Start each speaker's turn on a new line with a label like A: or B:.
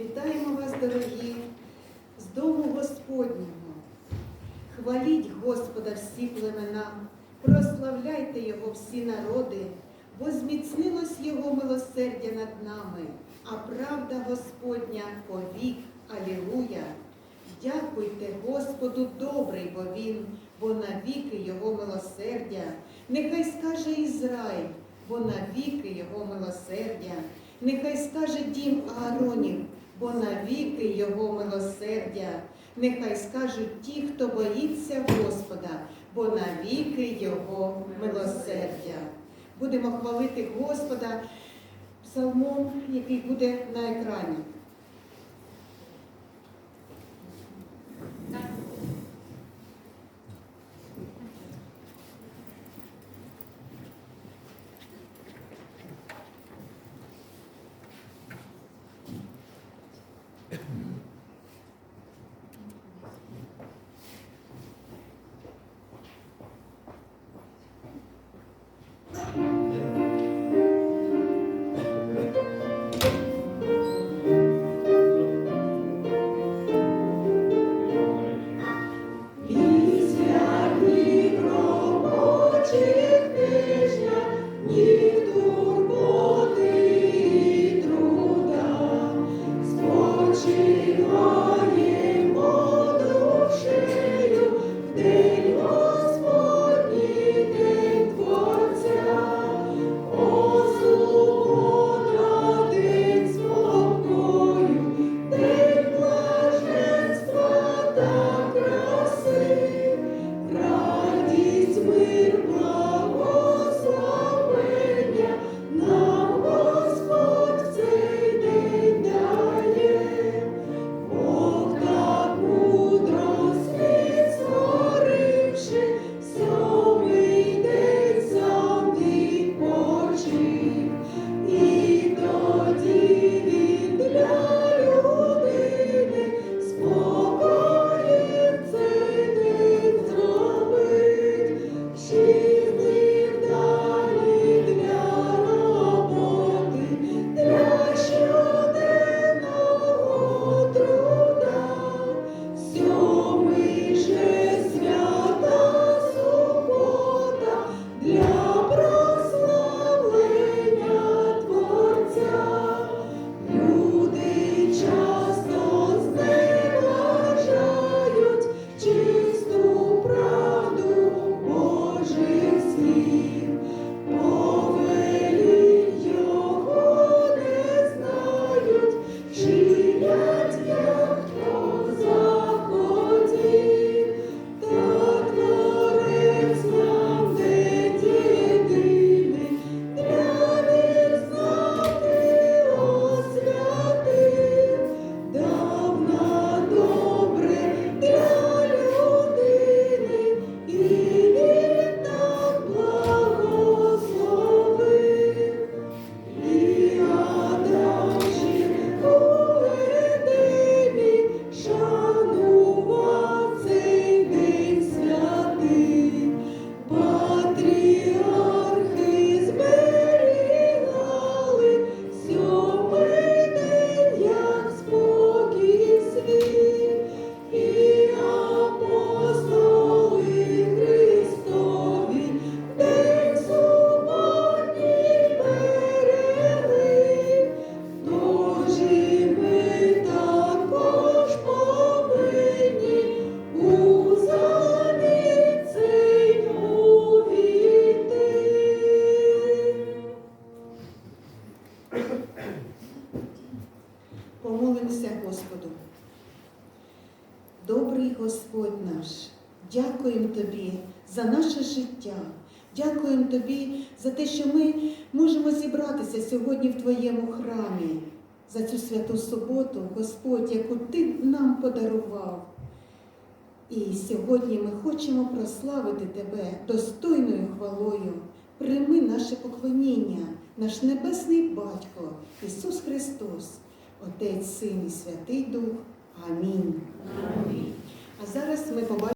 A: Вітаємо вас, дорогі, з дому Господнього. Хваліть Господа всі племена, прославляйте Його всі народи, бо зміцнилось Його милосердя над нами, а правда Господня повік. Алілуя! Дякуйте Господу добрий, бо Він, бо навіки Його милосердя. Нехай скаже Ізраїль, бо навіки Його милосердя. Нехай скаже дім Ааронів, бо навіки Його милосердя. Нехай скажуть ті, хто боїться Господа, бо навіки Його милосердя. Будемо хвалити Господа псалмом, який буде на екрані. Помолимося Господу. Добрий Господь наш, дякуємо Тобі за наше життя. Дякуємо Тобі за те, що ми можемо зібратися сьогодні в Твоєму храмі, за цю святу суботу, Господь, яку Ти нам подарував. І сьогодні ми хочемо прославити Тебе достойною хвалою. Прийми наше поклоніння, наш Небесний Батько, Ісус Христос, Отець, Син і Святий Дух. Амінь. А зараз ми побачимо.